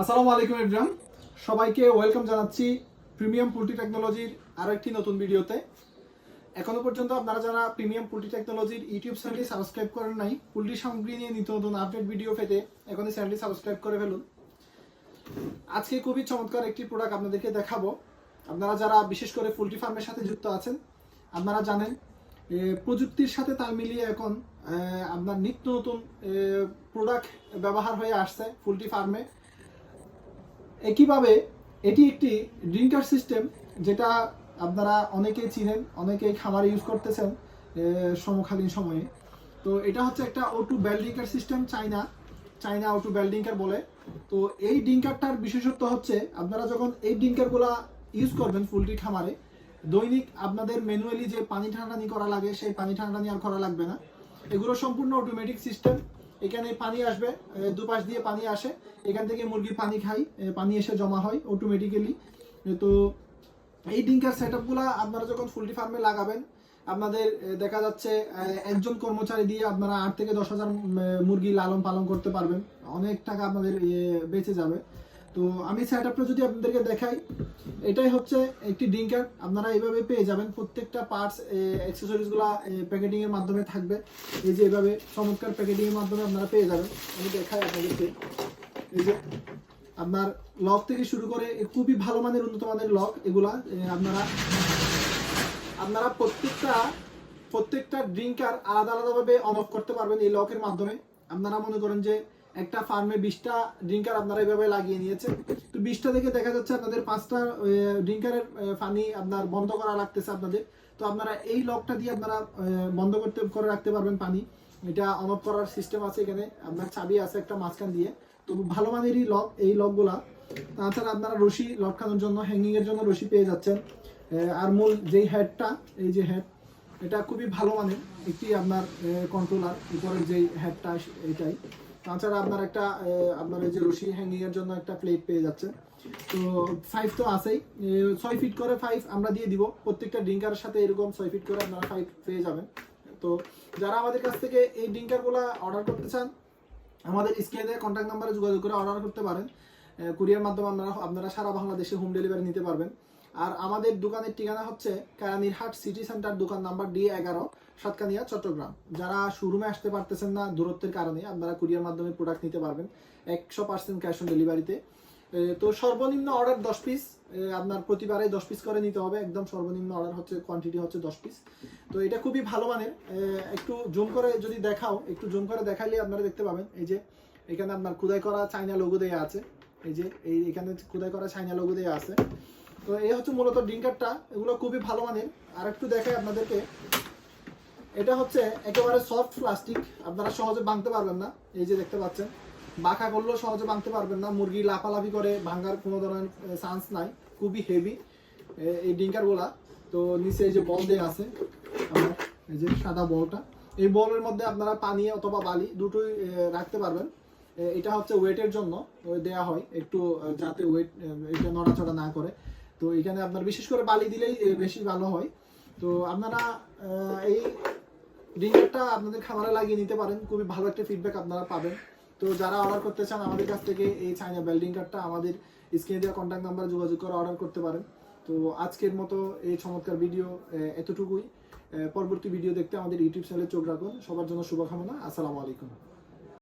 আসসালামু আলাইকুম ইব্রাহিম সবাইকে ওয়েলকাম জানাচ্ছি প্রিমিয়াম পোল্ট্রি টেকনোলজির আরও একটি নতুন ভিডিওতে। এখনও পর্যন্ত আপনারা যারা প্রিমিয়াম পোল্ট্রি টেকনোলজির ইউটিউব চ্যানেলটি সাবস্ক্রাইব করেন নাই পোল্ট্রি সামগ্রী নিয়ে নিত্য নতুন আপডেট ভিডিও পেতে এখনই চ্যানেলটি সাবস্ক্রাইব করে ফেলুন। আজকে খুবই চমৎকার একটি প্রোডাক্ট আপনাদেরকে দেখাবো। আপনারা যারা বিশেষ করে পোলট্রি ফার্মের সাথে যুক্ত আছেন, আপনারা জানেন প্রযুক্তির সাথে তাল মিলিয়ে এখন আপনার নিত্য নতুন প্রোডাক্ট ব্যবহার হয়ে আসছে পোলট্রি ফার্মে একইভাবে এটি একটি ড্রিঙ্কার সিস্টেম যেটা আপনারা অনেকেই চিনেন, অনেকেই খামারে ইউজ করতেছেন সমকালীন সময়ে। তো এটা হচ্ছে একটা ওটু bell drinker system China China ওটু বেল ড্রিঙ্কার বলে। তো এই ড্রিঙ্কারটার বিশেষত্ব হচ্ছে আপনারা যখন এই ড্রিঙ্কারগুলা ইউজ করবেন পোলট্রি খামারে, দৈনিক আপনাদের ম্যানুয়ালি যে পানি ঠান্ডানি করা লাগে, সেই পানি ঠান্ডানি আর করা লাগবে না। এগুলো সম্পূর্ণ অটোমেটিক সিস্টেম এখানে পানি আসবে দুপাশ দিয়ে পানি আসে। এখান থেকে মুরগি পানি খাই পানি এসে জমা হয় অটোমেটিক্যালি তো এই ডিঙ্কার সেট আপনারা যখন ফুলটি ফার্মে লাগাবেন, আপনাদের দেখা যাচ্ছে একজন কর্মচারী দিয়ে আপনারা আট থেকে দশ হাজার মুরগি লালন পালন করতে পারবেন। অনেক টাকা আপনাদের বেঁচে যাবে। তো আমি সেট আপটা যদি আপনাদেরকে দেখাই, এটাই হচ্ছে একটি ডিঙ্কার আপনারা এইভাবে পেয়ে যাবেন। প্রত্যেকটা পার্টস অ্যাক্সেসরিজগুলো প্যাকেটিংয়ের মাধ্যমে থাকবে। এই যে এইভাবে চমৎকার প্যাকেটিংয়ের মাধ্যমে আপনারা পেয়ে যাবেন। আমি দেখাই আপনাদেরকে। এই যে আপনার লক থেকে শুরু করে খুবই ভালো মানের, উন্নত মানের লক এগুলা আপনারা আপনারা প্রত্যেকটা প্রত্যেকটা ড্রিঙ্কার আলাদা আলাদাভাবে অন অফ করতে পারবেন এই লকের মাধ্যমে। আপনারা মনে করেন যে একটা ফার্মে বিশটা ড্রিঙ্কার আপনারা এইভাবে লাগিয়ে নিয়েছেন। তো বিশটা থেকে দেখা যাচ্ছে আপনাদের পাঁচটা ড্রিঙ্কারের পানি আপনার বন্ধ করা লাগতেছে আপনাদের। তো আপনারা এই লকটা দিয়ে আপনারা বন্ধ করতে, করে রাখতে পারবেন পানি। এটা অন অফ করার সিস্টেম আছে এখানে। আপনার চাবি আছে একটা মাঝখান দিয়ে। তো ভালো মানেরই লক এই লকগুলা। তাছাড়া আপনারা রশি লটকানোর জন্য হ্যাঙ্গিংয়ের জন্য রশি পেয়ে যাচ্ছেন। আর মূল যেই হেডটা এই যে হেড এটা খুবই ভালো মানের একটি আপনার কন্ট্রোলার উপরের যেই হেডটা এটাই। তাছাড়া আপনার একটা আপনার এই যে রশি হ্যাঙ্গিং এর জন্য একটা প্লেট পেয়ে যাচ্ছে। তো ফাইভ তো আছেই। ছয় ফিট করে ফাইভ আমরা দিয়ে দিব। প্রত্যেকটা ড্রিঙ্কারের সাথে এরকম ছয় ফিট করে আপনারা ফাইভ পেয়ে যাবেন। তো যারা আমাদের কাছ থেকে এই ড্রিঙ্কারগুলো অর্ডার করতে চান, আমাদের স্ক্রিনে কন্ট্যাক্ট নাম্বারে যোগাযোগ করে অর্ডার করতে পারেন। কুরিয়ার মাধ্যমে আপনারা আপনারা সারা বাংলাদেশে হোম ডেলিভারি নিতে পারবেন। আর আমাদের দোকানের ঠিকানা হচ্ছে কারানিরহাট সিটি সেন্টার, দোকান নাম্বার ডি এগারো, সাতকানিয়া, চট্টগ্রাম। যারা শোরুমে আসতে পারতেছেন না দূরত্বের কারণে, আপনারা কুরিয়ার মাধ্যমে প্রোডাক্ট নিতে পারবেন। একশো পার্সেন্ট ক্যাশ অন ডেলিভারিতে তো সর্বনিম্ন অর্ডার দশ পিস আপনার প্রতিবারে দশ পিস করে নিতে হবে। একদম সর্বনিম্ন অর্ডার হচ্ছে কোয়ান্টিটি হচ্ছে দশ পিস তো এটা খুবই ভালো মানের। একটু জুম করে যদি দেখাও, একটু জুম করে দেখাইলে আপনারা দেখতে পাবেন। এই যে, এখানে আপনার খোদাই করা চাইনা লোগো দেওয়া আছে। এই যে, এই এখানে খোদাই করা চাইনা লোগো দেওয়া আছে। তো এই হচ্ছে মূলত ড্রিঙ্কারটা, এগুলো খুবই ভালো মানের। আর একটু দেখাই আপনাদেরকে। এটা হচ্ছে একেবারে সফট প্লাস্টিক আপনারা সহজে ভাঙতে পারবেন না। এই যে দেখতে পাচ্ছেন বাঁকা করলেও সহজে ভাঙতে পারবেন না। মুরগি লাফালাফি করে, ভাঙার কোনো ধরনের চান্স নাই। খুবই হেভি এই ডিঙ্কারগুলা তো নিচে এই যে বল দেওয়া আছে এই যে সাদা বলটা। এই বলের মধ্যে আপনারা পানি অথবা বালি দুটোই রাখতে পারবেন। এটা হচ্ছে ওয়েটের জন্য দেয়া হয়। একটু যাতে ওয়েট এটা নড়াচড়া না করে। তো এখানে আপনার বিশেষ করে বালি দিলেই বেশি ভালো হয়। তো আপনারা এই ডিঙ্গারটা আপনাদের খামারে লাগিয়ে নিতে পারেন। খুবই ভালো একটা ফিডব্যাক আপনারা পাবেন। তো যারা অর্ডার করতে চান, আমাদের কাছ থেকে এই চাইনা বেল্ডিং কার্ডটা আমাদের স্ক্রিনে দেওয়া কন্ট্যাক্ট নাম্বার যোগাযোগ করে অর্ডার করতে পারেন। তো আজকের মতো এই চমৎকার ভিডিও এতটুকুই। পরবর্তী ভিডিও দেখতে আমাদের ইউটিউব চ্যানেলে চোখ রাখুন। সবার জন্য শুভকামনা। আসসালামু আলাইকুম।